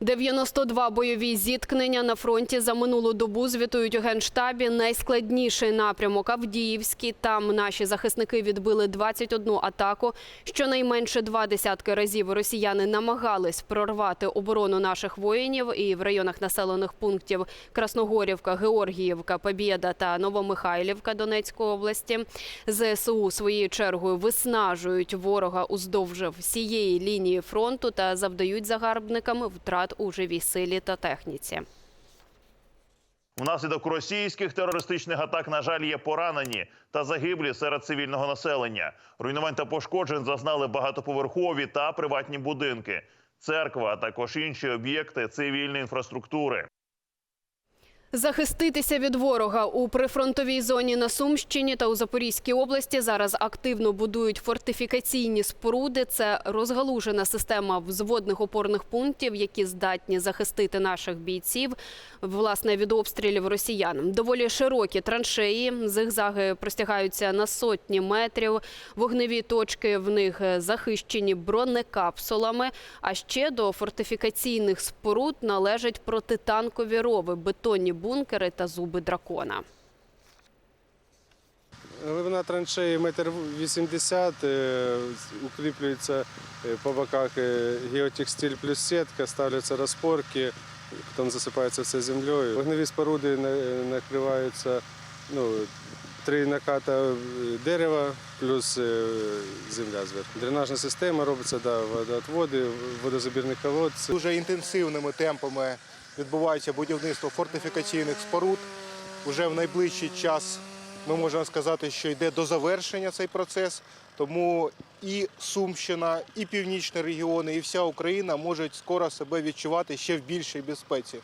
92 бойові зіткнення на фронті за минулу добу звітують у генштабі. Найскладніший напрямок Авдіївський. Там наші захисники відбили 21 атаку. Щонайменше два десятки разів росіяни намагались прорвати оборону наших воїнів. І в районах населених пунктів Красногорівка, Георгіївка, Побєда та Новомихайлівка Донецької області. ЗСУ своєю чергою виснажують ворога уздовж всієї лінії фронту та завдають загарбникам втрат у живій силі та техніці. Внаслідок російських терористичних атак, на жаль, є поранені та загиблі серед цивільного населення. Руйнувань та пошкоджень зазнали багатоповерхові та приватні будинки, церква, а також інші об'єкти цивільної інфраструктури. Захиститися від ворога у прифронтовій зоні на Сумщині та у Запорізькій області зараз активно будують фортифікаційні споруди. Це розгалужена система взводних опорних пунктів, які здатні захистити наших бійців власне від обстрілів росіян. Доволі широкі траншеї, зигзаги простягаються на сотні метрів. Вогневі точки в них захищені бронекапсулами. А ще до фортифікаційних споруд належать протитанкові рови, бетонні бункери та зуби дракона. Глибина траншеї метр вісімдесят, е, укріплюється е, по боках е, геотекстиль плюс сітка, ставляться розпорки, потім засипається все землею. Вогневі споруди накриваються ну, три наката е, дерева плюс е, земля зверху. Дренажна система робиться, да, водоотводи, водозабірні колодці. Дуже інтенсивними темпами відбувається будівництво фортифікаційних споруд. Уже в найближчий час ми можемо сказати, що йде до завершення цей процес. Тому і Сумщина, і північні регіони, і вся Україна можуть скоро себе відчувати ще в більшій безпеці.